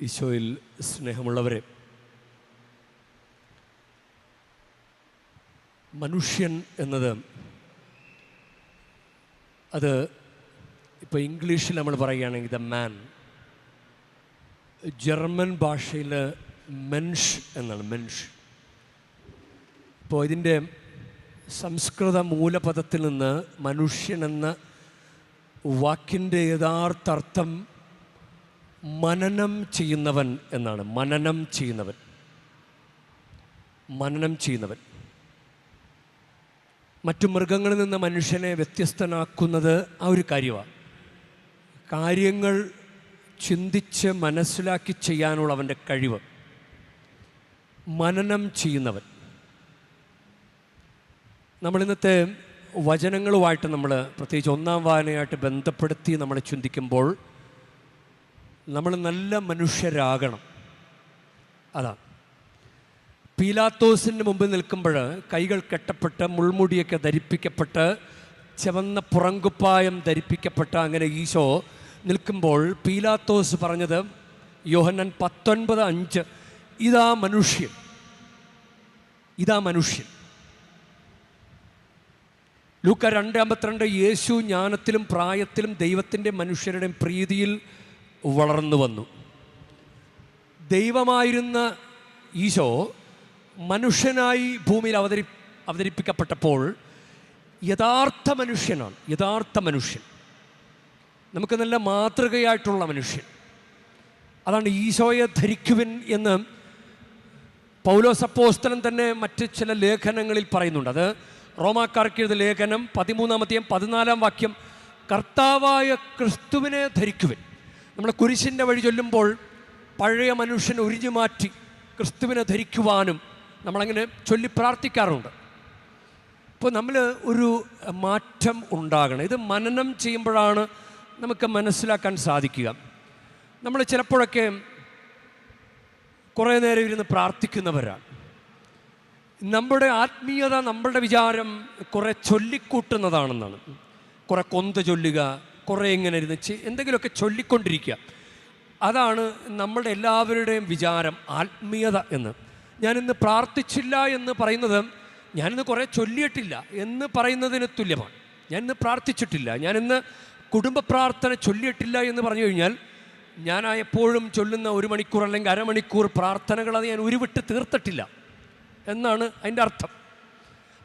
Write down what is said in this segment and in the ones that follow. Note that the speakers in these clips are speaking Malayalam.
ഈശോയിൽ സ്നേഹമുള്ളവരെ മനുഷ്യൻ എന്നത് അത് ഇപ്പോൾ ഇംഗ്ലീഷിൽ നമ്മൾ പറയുകയാണെങ്കിൽ ദ മാൻ. ജർമ്മൻ ഭാഷയിൽ മെൻഷ് എന്നാണ് മെൻഷ്. ഇപ്പോൾ ഇതിന്റെ സംസ്കൃത മൂലപദത്തിൽ നിന്ന് മനുഷ്യൻ എന്ന വാക്കിന്റെ യഥാർത്ഥ അർത്ഥം മനനം ചെയ്യുന്നവൻ എന്നാണ്. മനനം ചെയ്യുന്നവൻ. മനനം ചെയ്യുന്നവൻ. മറ്റു മൃഗങ്ങളിൽ നിന്ന് മനുഷ്യനെ വ്യത്യസ്തനാക്കുന്നത് ആ ഒരു കാര്യമാണ് കാര്യങ്ങൾ ചിന്തിച്ച് മനസ്സിലാക്കി ചെയ്യാനുള്ള അവന്റെ കഴിവ്. മനനം ചെയ്യുന്നവൻ. നമ്മളിന്നത്തെ വചനങ്ങളുമായിട്ട് നമ്മൾ പ്രത്യേകിച്ച് ഒന്നാം വായനയായിട്ട് ബന്ധപ്പെടുത്തി നമ്മൾ ചിന്തിക്കുമ്പോൾ നമ്മൾ നല്ല മനുഷ്യരാകണം. അതാണ് പീലാത്തോസിന് മുമ്പിൽ നിൽക്കുമ്പോൾ കൈകൾ കെട്ടപ്പെട്ട് മുൾമുടിയൊക്കെ ധരിപ്പിക്കപ്പെട്ട് ചുവന്ന പുറങ്കുപ്പായം ധരിപ്പിക്കപ്പെട്ട അങ്ങനെ ഈശോ നിൽക്കുമ്പോൾ പീലാത്തോസ് പറഞ്ഞത് യോഹന്നൻ പത്തൊൻപത് അഞ്ച് ഇതാ മനുഷ്യൻ. ഇതാ മനുഷ്യൻ. ലൂക്ക രണ്ട് അമ്പത്തിരണ്ട് യേശു ജ്ഞാനത്തിലും പ്രായത്തിലും ദൈവത്തിന്റെ മനുഷ്യരുടെയും പ്രീതിയിൽ വളർന്നു വന്നു. ദൈവമായിരുന്ന ഈശോ മനുഷ്യനായി ഭൂമിയിൽ അവതരി അവതരിപ്പിക്കപ്പെട്ടപ്പോൾ യഥാർത്ഥ മനുഷ്യനാണ് യഥാർത്ഥ മനുഷ്യൻ. നമുക്ക് നല്ല മാതൃകയായിട്ടുള്ള മനുഷ്യൻ. അതാണ് ഈശോയെ ധരിക്കുവിൻ എന്ന് പൗലോസ് അപ്പോസ്തലൻ തന്നെ മറ്റ് ചില ലേഖനങ്ങളിൽ പറയുന്നുണ്ട്. അത് റോമാക്കാർക്ക് എഴുതിയ ലേഖനം പതിമൂന്നാമത്തെയും പതിനാലാം വാക്യം കർത്താവായ ക്രിസ്തുവിനെ ധരിക്കുവിൻ. നമ്മൾ കുരിശിന്റെ വഴി ചൊല്ലുമ്പോൾ പഴയ മനുഷ്യൻ ഉരിഞ്ഞു മാറ്റി ക്രിസ്തുവിനെ ധരിക്കുവാനും നമ്മളങ്ങനെ ചൊല്ലി പ്രാർത്ഥിക്കാറുണ്ട്. അപ്പോൾ നമ്മൾ ഒരു മാറ്റം ഉണ്ടാകണം. ഇത് മനനം ചെയ്യുമ്പോഴാണ് നമുക്ക് മനസ്സിലാക്കാൻ സാധിക്കുക. നമ്മൾ ചിലപ്പോഴൊക്കെ കുറേ നേരം ഇരുന്ന് പ്രാർത്ഥിക്കുന്നവരാണ്. നമ്മുടെ ആത്മീയത നമ്മളുടെ വിചാരം കുറേ ചൊല്ലിക്കൂട്ടുന്നതാണെന്നാണ്. കുറേ കൊന്ത ചൊല്ലുക കുറേ ഇങ്ങനെ ഇരുന്ന് എന്തെങ്കിലുമൊക്കെ ചൊല്ലിക്കൊണ്ടിരിക്കുക. അതാണ് നമ്മളുടെ എല്ലാവരുടെയും വിചാരം ആത്മീയത എന്ന്. ഞാനിന്ന് പ്രാർത്ഥിച്ചില്ല എന്ന് പറയുന്നത് ഞാനിന്ന് കുറേ ചൊല്ലിയിട്ടില്ല എന്ന് പറയുന്നതിന് തുല്യമാണ്. ഞാനിന്ന് പ്രാർത്ഥിച്ചിട്ടില്ല. ഞാനിന്ന് കുടുംബ പ്രാർത്ഥന ചൊല്ലിയിട്ടില്ല എന്ന് പറഞ്ഞു കഴിഞ്ഞാൽ ഞാൻ എപ്പോഴും ചൊല്ലുന്ന ഒരു മണിക്കൂർ അല്ലെങ്കിൽ അരമണിക്കൂർ പ്രാർത്ഥനകൾ അത് ഞാൻ ഉരുവിട്ട് തീർത്തിട്ടില്ല എന്നാണ് അതിന്റെ അർത്ഥം.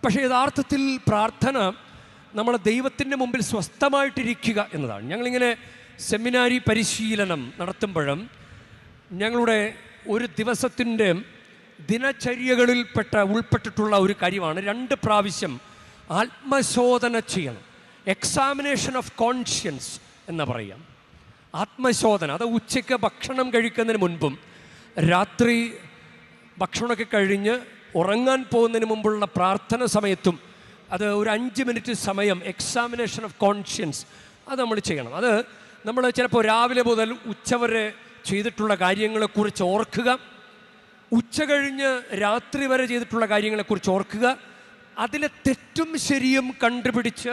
പക്ഷേ യഥാർത്ഥത്തിൽ പ്രാർത്ഥന നമ്മൾ ദൈവത്തിന്റെ മുമ്പിൽ സ്വസ്ഥമായിട്ടിരിക്കുക എന്നതാണ്. ഞങ്ങളിങ്ങനെ സെമിനാരി പരിശീലനം നടത്തുമ്പോഴും ഞങ്ങളുടെ ഒരു ദിവസത്തിന്റെ ദിനചര്യകളിൽപ്പെട്ട ഉൾപ്പെട്ടിട്ടുള്ള ഒരു കാര്യമാണ് രണ്ട് പ്രാവശ്യം ആത്മശോധന ചെയ്യണം. എക്സാമിനേഷൻ ഓഫ് കോൺഷ്യൻസ് എന്ന് പറയാം. ആത്മശോധന അത് ഉച്ചയ്ക്ക് ഭക്ഷണം കഴിക്കുന്നതിന് മുൻപും രാത്രി ഭക്ഷണമൊക്കെ കഴിഞ്ഞ് ഉറങ്ങാൻ പോകുന്നതിന് മുമ്പുള്ള പ്രാർത്ഥന സമയത്തും അത് ഒരു അഞ്ച് മിനിറ്റ് സമയം എക്സാമിനേഷൻ ഓഫ് കോൺഷ്യൻസ് അത് നമ്മൾ ചെയ്യണം. അത് നമ്മൾ ചിലപ്പോൾ രാവിലെ മുതൽ ഉച്ചവരെ ചെയ്തിട്ടുള്ള കാര്യങ്ങളെക്കുറിച്ച് ഓർക്കുക. ഉച്ച കഴിഞ്ഞ് രാത്രി വരെ ചെയ്തിട്ടുള്ള കാര്യങ്ങളെക്കുറിച്ച് ഓർക്കുക. അതിലെ തെറ്റും ശരിയും കണ്ടുപിടിച്ച്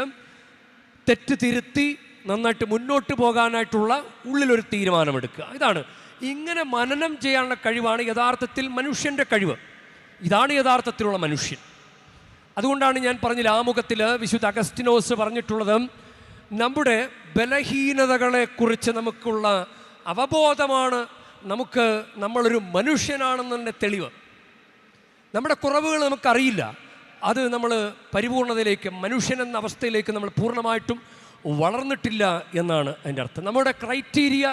തെറ്റ് തിരുത്തി നന്നായിട്ട് മുന്നോട്ട് പോകാനായിട്ടുള്ള ഉള്ളിലൊരു തീരുമാനമെടുക്കുക. ഇതാണ്. ഇങ്ങനെ മനനം ചെയ്യാനുള്ള കഴിവാണ് യഥാർത്ഥത്തിൽ മനുഷ്യന്റെ കഴിവ്. ഇതാണ് യഥാർത്ഥത്തിലുള്ള മനുഷ്യൻ. അതുകൊണ്ടാണ് ഞാൻ പറഞ്ഞില്ല ആമുഖത്തിൽ വിശുദ്ധ അഗസ്റ്റിനോസ് പറഞ്ഞിട്ടുള്ളത് നമ്മുടെ ബലഹീനതകളെക്കുറിച്ച് നമുക്കുള്ള അവബോധമാണ് നമുക്ക് നമ്മളൊരു മനുഷ്യനാണെന്നതിന്റെ തെളിവ്. നമ്മുടെ കുറവുകൾ നമുക്കറിയില്ല. അത് നമ്മൾ പരിപൂർണതയിലേക്ക് മനുഷ്യൻ എന്ന അവസ്ഥയിലേക്ക് നമ്മൾ പൂർണമായിട്ടും വളർന്നിട്ടില്ല എന്നാണ് അതിന്റെ അർത്ഥം. നമ്മുടെ ക്രൈറ്റീരിയ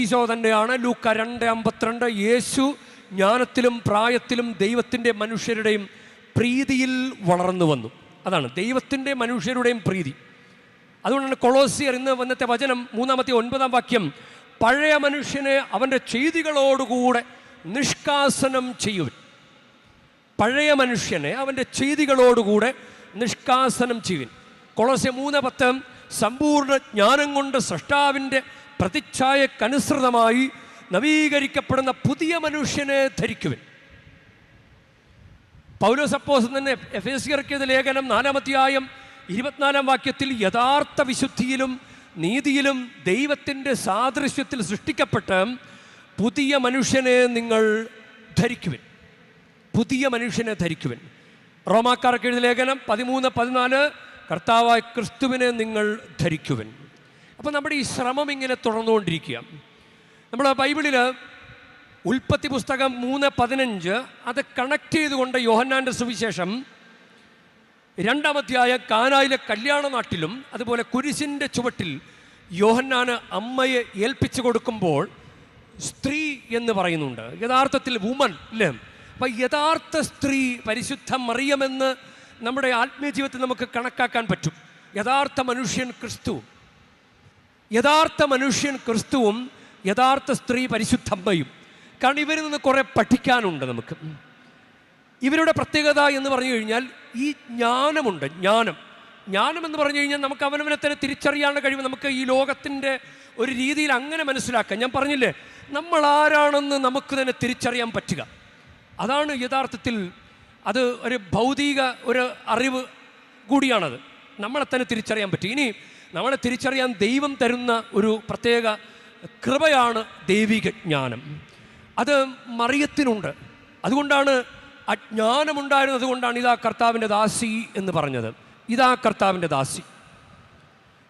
ഈശോ തന്നെയാണ് ലൂക്ക രണ്ട് അമ്പത്തിരണ്ട് യേശു ജ്ഞാനത്തിലും പ്രായത്തിലും ദൈവത്തിന്റെ മനുഷ്യരുടെയും പ്രീതിയിൽ വളർന്നു വന്നു. അതാണ് ദൈവത്തിന്റെ മനുഷ്യരുടെയും പ്രീതി. അതുകൊണ്ടാണ് കൊളോസിയർ ഇന്ന് വന്നത്തെ വചനം മൂന്നാമത്തെ ഒൻപതാം വാക്യം പഴയ മനുഷ്യനെ അവന്റെ ചെയ്തികളോടുകൂടെ നിഷ്കാസനം ചെയ്യുവൻ. പഴയ മനുഷ്യനെ അവന്റെ ചെയ്തികളോടുകൂടെ നിഷ്കാസനം ചെയ്യുവിൻ. കൊളോസ്യ മൂന്ന് പത്ത് സമ്പൂർണ ജ്ഞാനം കൊണ്ട് സൃഷ്ടാവിന്റെ പ്രതിച്ഛായക്കനുസൃതമായി നവീകരിക്കപ്പെടുന്ന പുതിയ മനുഷ്യനെ ധരിക്കുവിൻ. പൗലോസ് അപ്പോസ് തന്നെ എഫ് എസ് ഇറക്കിയത് ലേഖനം നാലാമധ്യായം ഇരുപത്തിനാലാം വാക്യത്തിൽ യഥാർത്ഥ വിശുദ്ധിയിലും നീതിയിലും ദൈവത്തിന്റെ സാദൃശ്യത്തിൽ സൃഷ്ടിക്കപ്പെട്ട് പുതിയ മനുഷ്യനെ നിങ്ങൾ ധരിക്കുവിൻ. പുതിയ മനുഷ്യനെ ധരിക്കുവിൻ. റോമാക്കാർക്ക് എഴുതിയ ലേഖനം പതിമൂന്ന് പതിനാല് കർത്താവായ ക്രിസ്തുവിനെ നിങ്ങൾ ധരിക്കുവിൻ. അപ്പോൾ നമ്മുടെ ഈ ശ്രമം ഇങ്ങനെ തുടർന്നുകൊണ്ടിരിക്കുക നമ്മൾ ബൈബിളിൽ ഉൽപ്പത്തി പുസ്തകം മൂന്ന് പതിനഞ്ച് അത് കണക്ട് ചെയ്തുകൊണ്ട് യോഹന്നാന്റെ സുവിശേഷം രണ്ടാമധ്യായ കാനായിലെ കല്യാണ നാട്ടിലും അതുപോലെ കുരിശിന്റെ ചുവട്ടിൽ യോഹന്നാന് അമ്മയെ ഏൽപ്പിച്ചു കൊടുക്കുമ്പോൾ സ്ത്രീ എന്ന് പറയുന്നുണ്ട്. യഥാർത്ഥത്തിൽ വുമൺ അല്ലേ അപ്പം യഥാർത്ഥ സ്ത്രീ പരിശുദ്ധ മറിയമെന്ന് നമ്മുടെ ആത്മീയ ജീവിതത്തിൽ നമുക്ക് കണക്കാക്കാൻ പറ്റും. യഥാർത്ഥ മനുഷ്യൻ ക്രിസ്തു. യഥാർത്ഥ മനുഷ്യൻ ക്രിസ്തുവും യഥാർത്ഥ സ്ത്രീ പരിശുദ്ധമ്മയും കാരണം ഇവരിൽ നിന്ന് കുറേ പഠിക്കാനുണ്ട് നമുക്ക്. ഇവരുടെ പ്രത്യേകത എന്ന് പറഞ്ഞു കഴിഞ്ഞാൽ ഈ ജ്ഞാനമുണ്ട് ജ്ഞാനം. ജ്ഞാനം എന്ന് പറഞ്ഞു കഴിഞ്ഞാൽ നമുക്ക് അവനവനെ തന്നെ തിരിച്ചറിയാനുള്ള കഴിവ് നമുക്ക് ഈ ലോകത്തിന്റെ ഒരു രീതിയിൽ അങ്ങനെ മനസ്സിലാക്കാം. ഞാൻ പറഞ്ഞില്ലേ നമ്മൾ ആരാണെന്ന് നമുക്ക് തന്നെ തിരിച്ചറിയാൻ പറ്റുക. അതാണ് യഥാർത്ഥത്തിൽ അത് ഒരു ഭൗതിക ഒരു അറിവ് കൂടിയാണത്. നമ്മളെ തന്നെ തിരിച്ചറിയാൻ പറ്റും. ഇനി നമ്മളെ തിരിച്ചറിയാൻ ദൈവം തരുന്ന ഒരു പ്രത്യേക കൃപയാണ് ദൈവിക ജ്ഞാനം. അത് മറിയത്തിനുണ്ട്. അതുകൊണ്ടാണ് അജ്ഞാനമുണ്ടായിരുന്നത്. കൊണ്ടാണ് ഇതാ കർത്താവിന്റെ ദാസി എന്ന് പറഞ്ഞത്. ഇതാ കർത്താവിന്റെ ദാസി.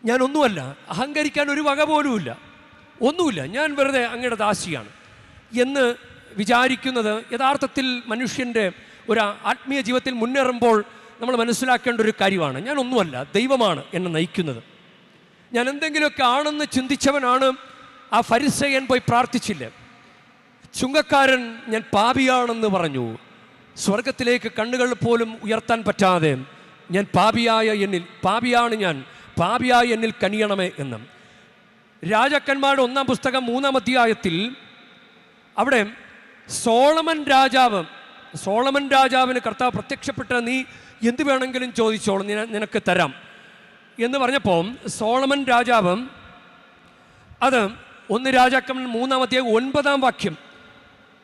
ഞാൻ ഒന്നുമല്ല അഹങ്കരിക്കാൻ ഒരു വക പോലുമില്ല. ഒന്നുമില്ല ഞാൻ വെറുതെ അങ്ങയുടെ ദാസിയാണ് എന്ന് വിചാരിക്കുന്നത് യഥാർത്ഥത്തിൽ മനുഷ്യന്റെ ഒരു ആത്മീയ ജീവിതത്തിൽ മുന്നേറുമ്പോൾ നമ്മൾ മനസ്സിലാക്കേണ്ട ഒരു കാര്യമാണ്. ഞാൻ ഒന്നുമല്ല ദൈവമാണ് എന്നെ നയിക്കുന്നത്. ഞാൻ എന്തെങ്കിലുമൊക്കെ ആണെന്ന് ചിന്തിച്ചവനാണ് ആ ഫരിസയൻ പോയി പ്രാർത്ഥിച്ചില്ല? ചുങ്കക്കാരൻ ഞാൻ പാപിയാണെന്ന് പറഞ്ഞു. സ്വർഗത്തിലേക്ക് കണ്ണുകൾ പോലും ഉയർത്താൻ പറ്റാതെ ഞാൻ പാപിയായ എന്നിൽ പാപിയാണ് ഞാൻ പാപിയായ എന്നിൽ കനിയണമേ എന്ന്. രാജാക്കന്മാരുടെ ഒന്നാം പുസ്തകം മൂന്നാം അധ്യായത്തിൽ അവിടെ സോളമൻ രാജാവ് സോളമൻ രാജാവിന് കർത്താവ് പ്രത്യക്ഷപ്പെട്ട നീ എന്ത് വേണമെങ്കിലും ചോദിച്ചോളൂ നിന നിനക്ക് തരാം എന്ന് പറഞ്ഞപ്പോൾ സോളമൻ രാജാവ് അത് ഒന്ന് രാജാക്കന്മാർ മൂന്നാം അധ്യായം ഒൻപതാം വാക്യം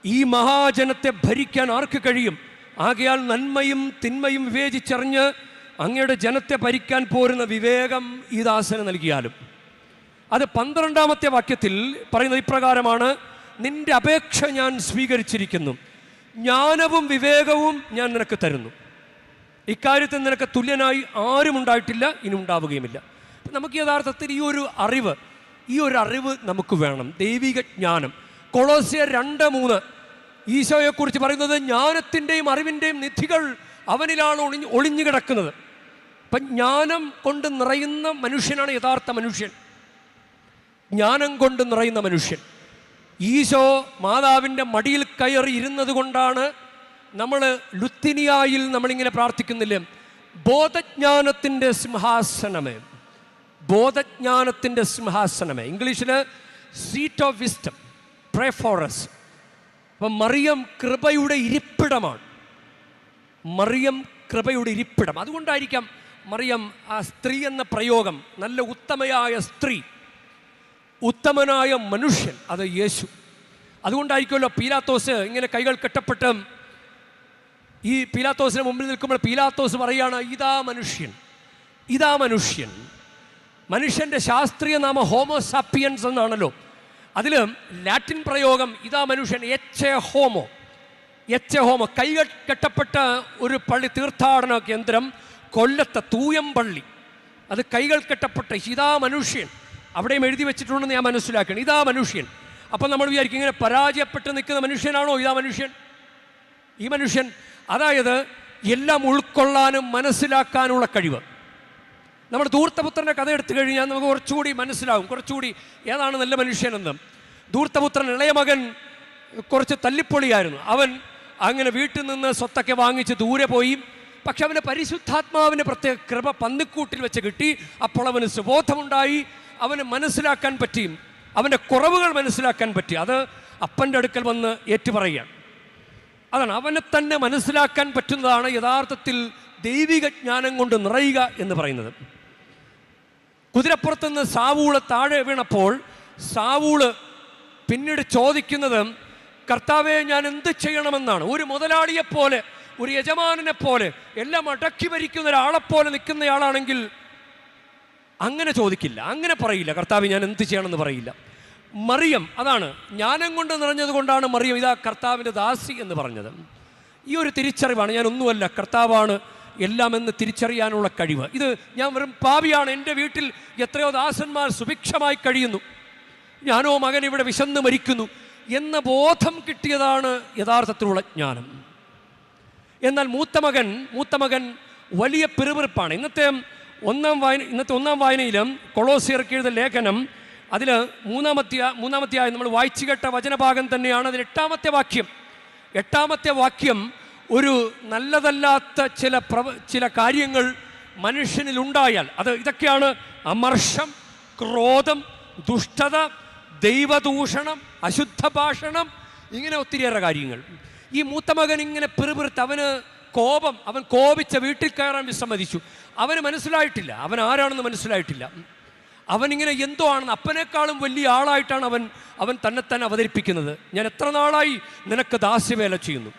ഈ മഹാജനത്തെ ഭരിക്കാൻ ആർക്ക് കഴിയും? ആകയാൽ നന്മയും തിന്മയും വിവേചിച്ചറിഞ്ഞ് അങ്ങയുടെ ജനത്തെ ഭരിക്കാൻ പോരുന്ന വിവേകം ഈ ദാസന് നൽകിയാലും. അത് പന്ത്രണ്ടാമത്തെ വാക്യത്തിൽ പറയുന്നത് ഇപ്രകാരമാണ് നിന്റെ അപേക്ഷ ഞാൻ സ്വീകരിച്ചിരിക്കുന്നു. ജ്ഞാനവും വിവേകവും ഞാൻ നിനക്ക് തരുന്നു. ഇക്കാര്യത്തിൽ നിനക്ക് തുല്യനായി ആരും ഉണ്ടായിട്ടില്ല ഇനി ഉണ്ടാവുകയുമില്ല. നമുക്ക് യഥാർത്ഥത്തിൽ ഈ ഒരു അറിവ് ഈ ഒരു അറിവ് നമുക്ക് വേണം. ദൈവിക ജ്ഞാനം. കൊളോസിയ രണ്ട് മൂന്ന്. ഈശോയെക്കുറിച്ച് പറയുന്നത് ജ്ഞാനത്തിന്റെയും അറിവിന്റെയും നിധികൾ അവനിലാണ് ഒളിഞ്ഞ് ഒളിഞ്ഞു കിടക്കുന്നത്. അപ്പം ജ്ഞാനം കൊണ്ട് നിറയുന്ന മനുഷ്യനാണ് യഥാർത്ഥ മനുഷ്യൻ. ജ്ഞാനം കൊണ്ട് നിറയുന്ന മനുഷ്യൻ. ഈശോ മാതാവിന്റെ മടിയിൽ കയറി ഇരുന്നത് കൊണ്ടാണ് നമ്മൾ ലുത്തിനിയായിൽ നമ്മളിങ്ങനെ പ്രാർത്ഥിക്കുന്നില്ലേ? ബോധജ്ഞാനത്തിന്റെ സിംഹാസനമേ. ബോധജ്ഞാനത്തിന്റെ സിംഹാസനമേ. ഇംഗ്ലീഷിൽ seat of wisdom pray for അപ്പം മറിയം കൃപയുടെ ഇരിപ്പിടമാണ്. മറിയം കൃപയുടെ ഇരിപ്പിടം. അതുകൊണ്ടായിരിക്കാം മറിയം ആ സ്ത്രീ എന്ന പ്രയോഗം. നല്ല ഉത്തമയായ സ്ത്രീ. ഉത്തമനായ മനുഷ്യൻ. അത് യേശു. അതുകൊണ്ടായിരിക്കുമല്ലോ പീലാത്തോസ് ഇങ്ങനെ കൈകൾ കെട്ടപ്പെട്ട് ഈ പീലാത്തോസിന് മുമ്പിൽ നിൽക്കുമ്പോൾ പീലാത്തോസ് പറയുകയാണ് ഇതാ മനുഷ്യൻ. ഇതാ മനുഷ്യൻ. മനുഷ്യന്റെ ശാസ്ത്രീയ നാമം ഹോമോസാപ്പിയൻസ് എന്നാണല്ലോ. അതിൽ ലാറ്റിൻ പ്രയോഗം ഇതാ മനുഷ്യൻ എച്ച് ഹോമോ. എച്ച് ഹോമോ കൈകൾ കെട്ടപ്പെട്ട ഒരു പള്ളി തീർത്ഥാടന കേന്ദ്രം കൊല്ലത്തെ തൂയംപള്ളി അത് കൈകൾ കെട്ടപ്പെട്ട ഇതാ മനുഷ്യൻ. അവിടെയും എഴുതി വെച്ചിട്ടുണ്ടെന്ന് ഞാൻ മനസ്സിലാക്കണം. ഇതാ മനുഷ്യൻ. അപ്പം നമ്മൾ വിചാരിക്കും ഇങ്ങനെ പരാജയപ്പെട്ട് നിൽക്കുന്ന മനുഷ്യനാണോ ഇതാ മനുഷ്യൻ? ഈ മനുഷ്യൻ അതായത് എല്ലാം ഉൾക്കൊള്ളാനും മനസ്സിലാക്കാനുമുള്ള കഴിവ്. നമ്മൾ ധൂർത്തപുത്രന്റെ കഥ എടുത്തു കഴിഞ്ഞാൽ നമുക്ക് കുറച്ചുകൂടി മനസ്സിലാവും. കുറച്ചുകൂടി ഏതാണ് നല്ല മനുഷ്യനെന്ന്. ധൂർത്തപുത്രൻ ഇളയ മകൻ കുറച്ച് തല്ലിപ്പൊളിയായിരുന്നു. അവൻ അങ്ങനെ വീട്ടിൽ നിന്ന് സ്വത്തൊക്കെ വാങ്ങിച്ച് ദൂരെ പോയി. പക്ഷെ അവന് പരിശുദ്ധാത്മാവിന് പ്രത്യേക കൃപ പന്നിക്കൂട്ടിൽ വെച്ച് കിട്ടി. അപ്പോൾ അവന് സുബോധമുണ്ടായി. അവന് മനസ്സിലാക്കാൻ പറ്റി. അവന്റെ കുറവുകൾ മനസ്സിലാക്കാൻ പറ്റി. അത് അപ്പന്റെ അടുക്കൽ വന്ന് ഏറ്റുപറയുകയാണ്. അതാണ് അവനെ തന്നെ മനസ്സിലാക്കാൻ പറ്റുന്നതാണ് യഥാർത്ഥത്തിൽ ദൈവിക ജ്ഞാനം കൊണ്ട് നിറയുക എന്ന് പറയുന്നത്. കുതിരപ്പുറത്തുനിന്ന് സാവൂൾ താഴെ വീണപ്പോൾ സാവൂൾ പിന്നീട് ചോദിക്കുന്നത് കർത്താവെ ഞാൻ എന്ത് ചെയ്യണമെന്നാണ്? ഒരു മുതലാളിയെപ്പോലെ ഒരു യജമാനനെ പോലെ എല്ലാം അടക്കി ഭരിക്കുന്ന ഒരാളെപ്പോലെ നിൽക്കുന്നയാളാണെങ്കിൽ? അങ്ങനെ ചോദിക്കില്ല അങ്ങനെ പറയില്ല കർത്താവ് ഞാൻ എന്ത് ചെയ്യണമെന്ന് പറയില്ല. മറിയം അതാണ് ജ്ഞാനം കൊണ്ട് നിറഞ്ഞത് കൊണ്ടാണ് മറിയം ഇതാ കർത്താവിന്റെ ദാസി എന്ന് പറഞ്ഞത്. ഈ ഒരു തിരിച്ചറിവാണ് ഞാൻ ഒന്നുമല്ല കർത്താവാണ് എല്ലാം എന്ന് തിരിച്ചറിയാനുള്ള കഴിവ്. ഇത് ഞാൻ വെറും പാവിയാണ് എന്റെ വീട്ടിൽ എത്രയോ ദാസന്മാർ സുഭിക്ഷമായി കഴിയുന്നു. ഞാനോ മകൻ ഇവിടെ വിശന്ന് മരിക്കുന്നു എന്ന ബോധം കിട്ടിയതാണ് യഥാർത്ഥത്തിലുള്ള ജ്ഞാനം. എന്നാൽ മൂത്ത മകൻ മൂത്ത മകൻ വലിയ പിറുപിറുപ്പാണ്. ഇന്നത്തെ ഒന്നാം വായന ഇന്നത്തെ ഒന്നാം വായനയിലും കൊളോസിയർക്ക് എഴുതിയ ലേഖനം അതിൽ മൂന്നാമത്തെ മൂന്നാമത്തെ മൂന്നാമത്തെയായി നമ്മൾ വായിച്ചു കേട്ട വചനഭാഗം തന്നെയാണ്. അതിൽ എട്ടാമത്തെ വാക്യം എട്ടാമത്തെ വാക്യം ഒരു നല്ലതല്ലാത്ത ചില പ്രവ ചില കാര്യങ്ങൾ മനുഷ്യനിൽ ഉണ്ടായാൽ അത് ഇതൊക്കെയാണ് അമർഷം ക്രോധം ദുഷ്ടത ദൈവദൂഷണം അശുദ്ധ ഭാഷണം ഇങ്ങനെ ഒത്തിരിയേറെ കാര്യങ്ങൾ. ഈ മൂത്ത മകൻ ഇങ്ങനെ പെറുപിറുത്ത് അവന് കോപം അവൻ കോപിച്ച വീട്ടിൽ കയറാൻ വിസമ്മതിച്ചു. അവന് മനസ്സിലായിട്ടില്ല. അവൻ ആരാണെന്ന് മനസ്സിലായിട്ടില്ല. അവനിങ്ങനെ എന്തോ ആണെന്ന് അപ്പനേക്കാളും വലിയ ആളായിട്ടാണ് അവൻ അവൻ തന്നെ തന്നെ അവതരിപ്പിക്കുന്നത്. ഞാൻ എത്ര നാളായി നിനക്ക് ദാസ്യവേല ചെയ്യുന്നു?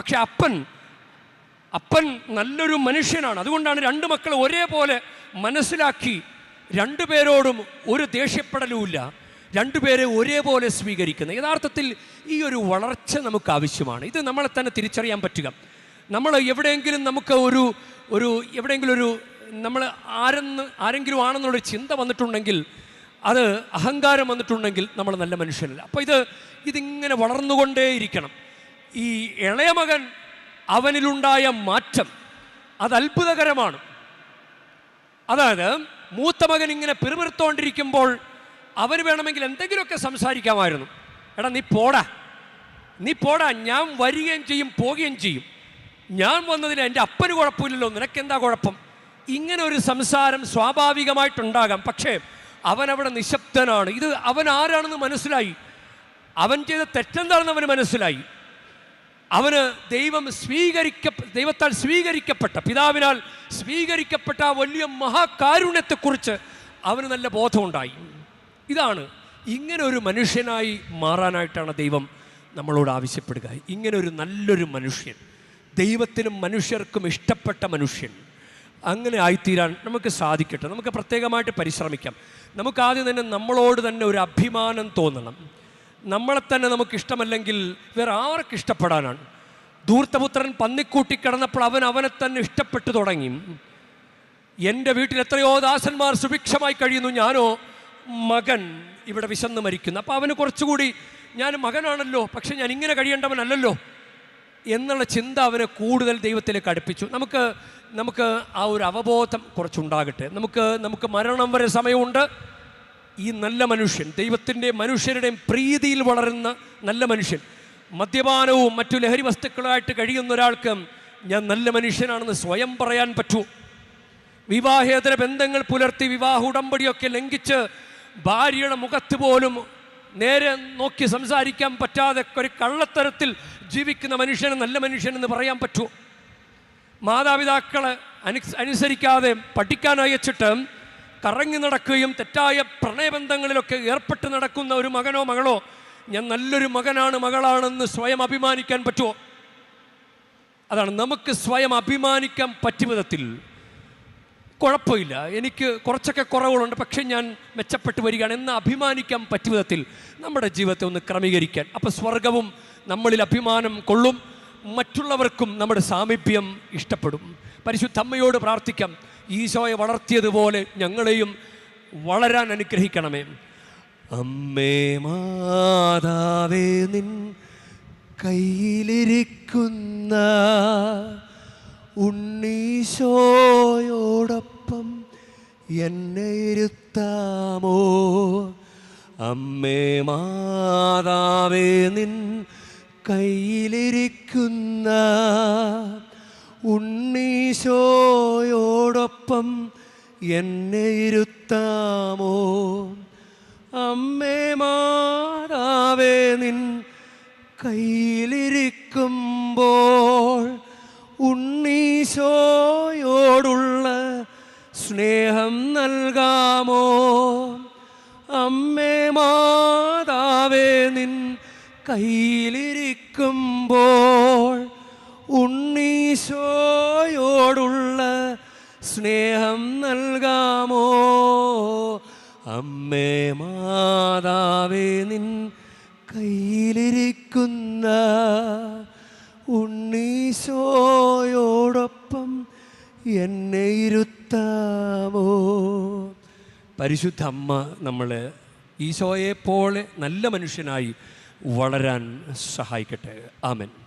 പക്ഷെ അപ്പൻ അപ്പൻ നല്ലൊരു മനുഷ്യനാണ്. അതുകൊണ്ടാണ് രണ്ട് മക്കൾ ഒരേപോലെ മനസ്സിലാക്കി രണ്ടുപേരോടും ഒരു ദേഷ്യപ്പെടലുമില്ല. രണ്ടുപേരെ ഒരേപോലെ സ്വീകരിക്കുന്നത് യഥാർത്ഥത്തിൽ ഈ ഒരു വളർച്ച നമുക്ക് ആവശ്യമാണ്. ഇത് നമ്മളെ തന്നെ തിരിച്ചറിയാൻ പറ്റുക. നമ്മൾ എവിടെയെങ്കിലും നമുക്ക് ഒരു ഒരു എവിടെയെങ്കിലും ഒരു നമ്മൾ ആരെന്ന് ആരെങ്കിലും ആണെന്നുള്ളൊരു ചിന്ത വന്നിട്ടുണ്ടെങ്കിൽ അത് അഹങ്കാരം വന്നിട്ടുണ്ടെങ്കിൽ നമ്മൾ നല്ല മനുഷ്യനല്ല. അപ്പോൾ ഇത് ഇതിങ്ങനെ വളർന്നുകൊണ്ടേയിരിക്കണം. ഈ ഇളയമകൻ അവനിലുണ്ടായ മാറ്റം അത് അത്ഭുതകരമാണ്. അതായത് മൂത്ത മകൻ ഇങ്ങനെ പിറുപിറുത്തോണ്ടിരിക്കുമ്പോൾ അവന് വേണമെങ്കിൽ എന്തെങ്കിലുമൊക്കെ സംസാരിക്കാമായിരുന്നു. എടാ നീ പോടാ. നീ പോടാ. ഞാൻ വരികയും ചെയ്യും പോവുകയും ചെയ്യും. ഞാൻ വന്നതിന് എന്റെ അപ്പന് കുഴപ്പമില്ലല്ലോ. നിനക്കെന്താ കുഴപ്പം? ഇങ്ങനെ ഒരു സംസാരം സ്വാഭാവികമായിട്ടുണ്ടാകാം. പക്ഷേ അവനവിടെ നിശബ്ദനാണ്. ഇത് അവൻ ആരാണെന്ന് മനസ്സിലായി. അവൻ ചെയ്ത തെറ്റെന്താണെന്ന് അവന് മനസ്സിലായി. അവന് ദൈവം സ്വീകരിക്ക ദൈവത്താൽ സ്വീകരിക്കപ്പെട്ട പിതാവിനാൽ സ്വീകരിക്കപ്പെട്ട ആ വലിയ മഹാകാരുണ്യത്തെക്കുറിച്ച് അവന് നല്ല ബോധമുണ്ടായി. ഇതാണ് ഇങ്ങനെ ഒരു മനുഷ്യനായി മാറാനായിട്ടാണ് ദൈവം നമ്മളോട് ആവശ്യപ്പെടുക. ഇങ്ങനൊരു നല്ലൊരു മനുഷ്യൻ ദൈവത്തിനും മനുഷ്യർക്കും ഇഷ്ടപ്പെട്ട മനുഷ്യൻ അങ്ങനെ ആയിത്തീരാൻ നമുക്ക് സാധിക്കട്ടെ. നമുക്ക് പ്രത്യേകമായിട്ട് പരിശ്രമിക്കാം. നമുക്ക് ആദ്യം തന്നെ നമ്മളോട് തന്നെ ഒരു അഭിമാനം തോന്നണം. നമ്മളെ തന്നെ നമുക്ക് ഇഷ്ടമല്ലെങ്കിൽ വേറെ ആർക്ക് ഇഷ്ടപ്പെടാനാണ്? ധൂർത്തപുത്രൻ പന്നിക്കൂട്ടി കിടന്നപ്പോൾ അവൻ അവനെ തന്നെ ഇഷ്ടപ്പെട്ടു തുടങ്ങി. എന്റെ വീട്ടിൽ എത്രയോ ദാസന്മാർ സുഭിക്ഷമായി കഴിയുന്നു. ഞാനോ മകൻ ഇവിടെ വിശന്ന് മരിക്കുന്നു. അപ്പോൾ അവന് കുറച്ചുകൂടി ഞാൻ മകനാണല്ലോ പക്ഷെ ഞാൻ ഇങ്ങനെ കഴിയേണ്ടവനല്ലല്ലോ എന്നുള്ള ചിന്ത അവനെ കൂടുതൽ ദൈവത്തിലേക്ക് അടുപ്പിച്ചു. നമുക്ക് നമുക്ക് ആ ഒരു അവബോധം കുറച്ചുണ്ടാകട്ടെ. നമുക്ക് നമുക്ക് മരണം വരെ സമയമുണ്ട്. ഈ നല്ല മനുഷ്യൻ ദൈവത്തിന്റെ മനുഷ്യരുടെയും പ്രീതിയിൽ വളരുന്ന നല്ല മനുഷ്യൻ. മദ്യപാനവും മറ്റു ലഹരി വസ്തുക്കളായിട്ട് കഴിയുന്ന ഒരാൾക്ക് ഞാൻ നല്ല മനുഷ്യനാണെന്ന് സ്വയം പറയാൻ പറ്റൂ. വിവാഹേതര ബന്ധങ്ങൾ പുലർത്തി വിവാഹ ഉടമ്പടിയൊക്കെ ലംഘിച്ച് ഭാര്യയുടെ മുഖത്ത് പോലും നേരെ നോക്കി സംസാരിക്കാൻ പറ്റാതെ ഒരു കള്ളത്തരത്തിൽ ജീവിക്കുന്ന മനുഷ്യന് നല്ല മനുഷ്യനെന്ന് പറയാൻ പറ്റൂ. മാതാപിതാക്കളെ അനുസരിക്കാതെ പഠിക്കാൻ അയച്ചിട്ട് കറങ്ങി നടക്കുകയും തെറ്റായ പ്രണയബന്ധങ്ങളിലൊക്കെ ഏർപ്പെട്ട് നടക്കുന്ന ഒരു മകനോ മകളോ ഞാൻ നല്ലൊരു മകനാണ് മകളാണെന്ന് സ്വയം അഭിമാനിക്കാൻ പറ്റുമോ? അതാണ് നമുക്ക് സ്വയം അഭിമാനിക്കാൻ പറ്റും വിധത്തിൽ കുഴപ്പമില്ല. എനിക്ക് കുറച്ചൊക്കെ കുറവുകളുണ്ട് പക്ഷേ ഞാൻ മെച്ചപ്പെട്ട് വരികയാണ്. എന്ന് അഭിമാനിക്കാൻ പറ്റും വിധത്തിൽ നമ്മുടെ ജീവിതത്തെ ഒന്ന് ക്രമീകരിക്കാൻ. അപ്പോൾ സ്വർഗവും നമ്മളിൽ അഭിമാനം കൊള്ളും. മറ്റുള്ളവർക്കും നമ്മുടെ സാമീപ്യം ഇഷ്ടപ്പെടും. പരിശുദ്ധമ്മയോട് പ്രാർത്ഥിക്കാം. ഈശോയെ വളർത്തിയതുപോലെ ഞങ്ങളെയും വളരാൻ അനുഗ്രഹിക്കണമേ. അമ്മേ മാതാവേ നിൻ കയ്യിലിരിക്കുന്ന ഉണ്ണീശോയോടൊപ്പം എന്നെ ഇരുത്താമോ? അമ്മേ മാതാവേ നിൻ കയ്യിലിരിക്കുന്ന ഉണ്ണീശോയോടൊപ്പം എന്നെ ഇരുത്താമോ? അമ്മേ മാതാവേ നിൻ കയ്യിലിരിക്കുമ്പോൾ ഉണ്ണീശോയോടുള്ള സ്നേഹം നൽകാമോ? അമ്മേ മാതാവേ നിൻ കയ്യിലിരിക്കുമ്പോൾ ഉണ്ണീശോയോടുള്ള സ്നേഹം നൽകാമോ? അമ്മേ മാതാവേ നിൻ കയ്യിലിരിക്കുന്ന ഉണ്ണീശോയോടൊപ്പം എന്നെ ഇരുത്താമോ? പരിശുദ്ധ അമ്മ നമ്മൾ ഈശോയെ പോലെ നല്ല മനുഷ്യനായി വളരാൻ സഹായിക്കട്ടെ. ആമൻ.